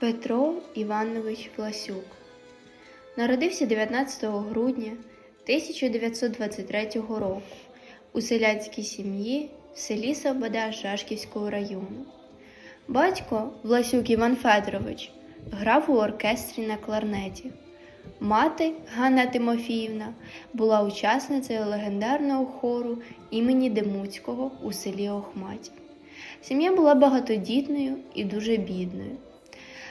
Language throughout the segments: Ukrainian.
Петро Іванович Власюк народився 19 грудня 1923 року у селянській сім'ї в селі Сабада Жашківського району. Батько Власюк Іван Федорович грав у оркестрі на кларнеті. Мати Ганна Тимофіївна була учасницею легендарного хору імені Демуцького у селі Охматі. Сім'я була багатодітною і дуже бідною.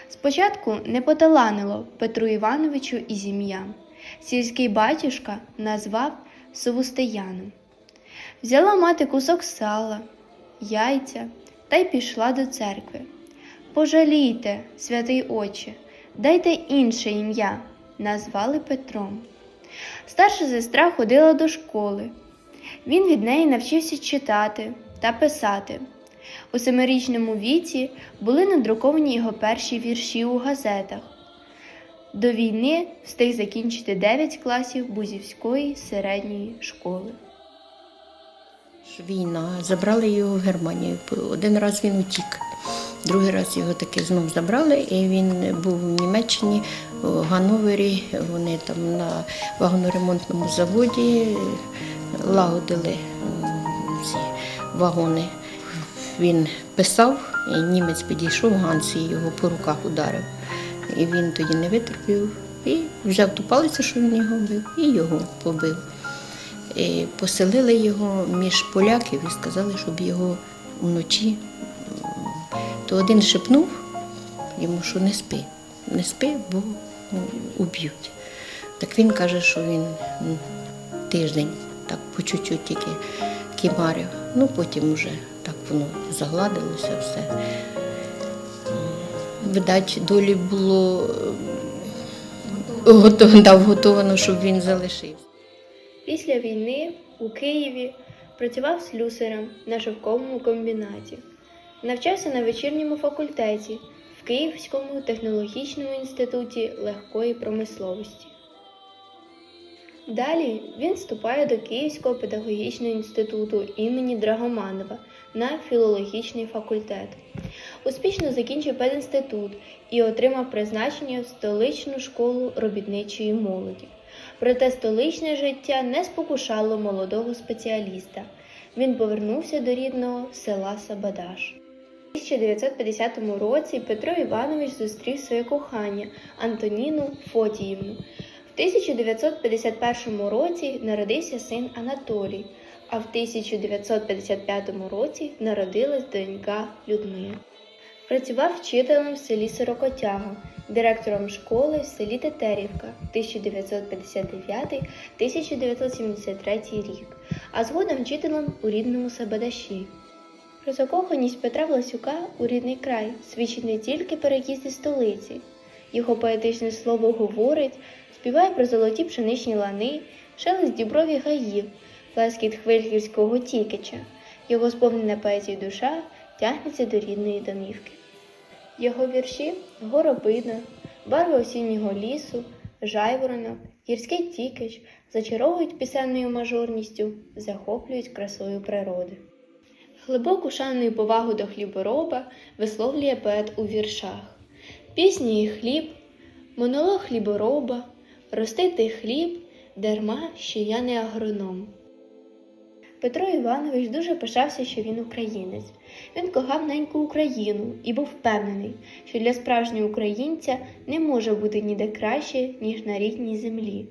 Спочатку не поталанило Петру Івановичу і зім'ям. Сільський батюшка назвав Совустияном. Взяла мати кусок сала, яйця та й пішла до церкви. Пожалійте, святий Отче, дайте інше ім'я, назвали Петром. Старша сестра ходила до школи. Він від неї навчився читати та писати. У семирічному віці були надруковані його перші вірші у газетах. До війни встиг закінчити 9 класів Бузівської середньої школи. Війна, забрали його в Германію. Один раз він утік, другий раз його таки знов забрали, і він був в Німеччині, у Ганновері. Вони там на вагоноремонтному заводі лагодили ці вагони. Він писав, і німець підійшов Ганс і його по руках ударив. І він тоді не витерпів і взяв ту палицю, що він його бив, і його побив. І поселили його між поляків і сказали, щоб його вночі. То один шепнув йому, що не спи, не спи, бо уб'ють. Так він каже, що він тиждень так по чуть-чуть тільки кімарив. Ну потім вже так воно загладилося все. Видать, долі було е, готово, да, вготовано, щоб він залишився. Після війни у Києві працював слюсарем на шовковому комбінаті. Навчався на вечірньому факультеті в Київському технологічному інституті легкої промисловості. Далі він вступає до Київського педагогічного інституту імені Драгоманова на філологічний факультет. Успішно закінчив пединститут і отримав призначення в столичну школу робітничої молоді. Проте столичне життя не спокушало молодого спеціаліста. Він повернувся до рідного села Сабадаш. У 1950 році Петро Іванович зустрів своє кохання Антоніну Фотіївну. В 1951 році народився син Анатолій, а в 1955 році народилась донька Людмила. Працював вчителем в селі Сорокотяга, директором школи в селі Тетерівка 1959-1973 рік, а згодом вчителем у рідному Сабадаші. Про закоханість Петра Власюка у рідний край свідчить не тільки переїзд із столиці. Його поетичне слово говорить, співає про золоті пшеничні лани, шелест діброві гаїв, плескіт хвильківського тікича. Його сповнена поезії душа тягнеться до рідної домівки. Його вірші горобина, барви осіннього лісу, жайворонок, гірський тікич зачаровують пісенною мажорністю, захоплюють красою природи. Глибоку шану і повагу до хлібороба висловлює поет у віршах. Пісні і хліб, монолог хлібороба, ростити хліб, дарма, що я не агроном. Петро Іванович дуже пишався, що він українець. Він кохав неньку Україну і був впевнений, що для справжнього українця не може бути ніде краще, ніж на рідній землі.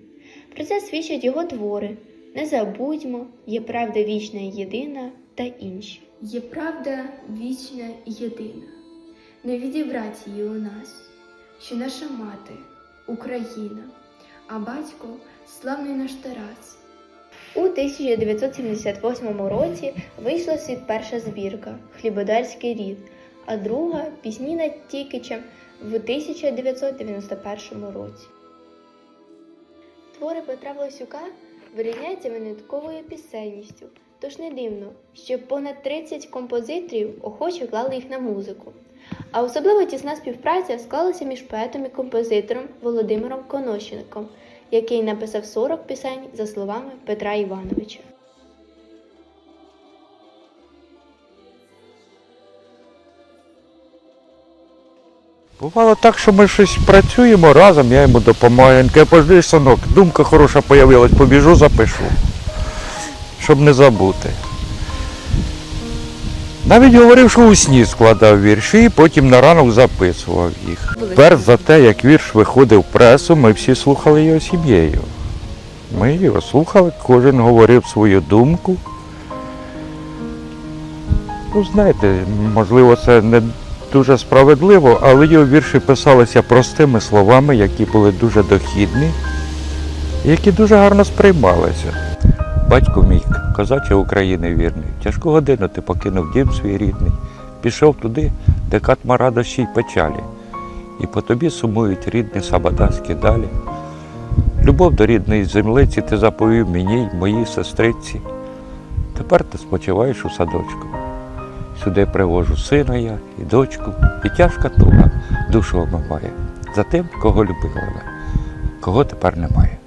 Про це свідчать його твори. Не забудьмо, є правда вічна і єдина та інші. Є правда вічна і єдина, не відібрать її у нас, що наша мати Україна, а батько славний наш Тарас. У 1978 році вийшла світ перша збірка Хлібодарський рід, а друга Пісні над Тікичем в 1991 році. Твори Петра Власюка вирізняються винятковою пісенністю, тож не дивно, що понад 30 композиторів охоче клали їх на музику. А особливо тісна співпраця склалася між поетом і композитором Володимиром Конощенком, який написав 40 пісень за словами Петра Івановича. Бувало так, що ми щось працюємо разом, я йому допомагаю. Він каже, пожди, синок, думка хороша появилась, побіжу, запишу. Щоб не забути. Навіть говорив, що у сні складав вірші і потім на ранок записував їх. Перш за те, як вірш виходив в пресу, ми всі слухали його сім'єю. Ми його слухали, кожен говорив свою думку. Ну, знаєте, можливо, це не дуже справедливо, але його вірші писалися простими словами, які були дуже дохідні, які дуже гарно сприймалися. Батько мій, козаче України вірний, тяжку годину ти покинув дім свій рідний, пішов туди, де катма радощі й печалі, і по тобі сумують рідні сабадаські далі. Любов до рідної землиці ти заповів мені й моїй сестриці. Тепер ти спочиваєш у садочку. Сюди привожу сина я і дочку, і тяжка туга душу омиває за тим, кого любила, кого тепер немає.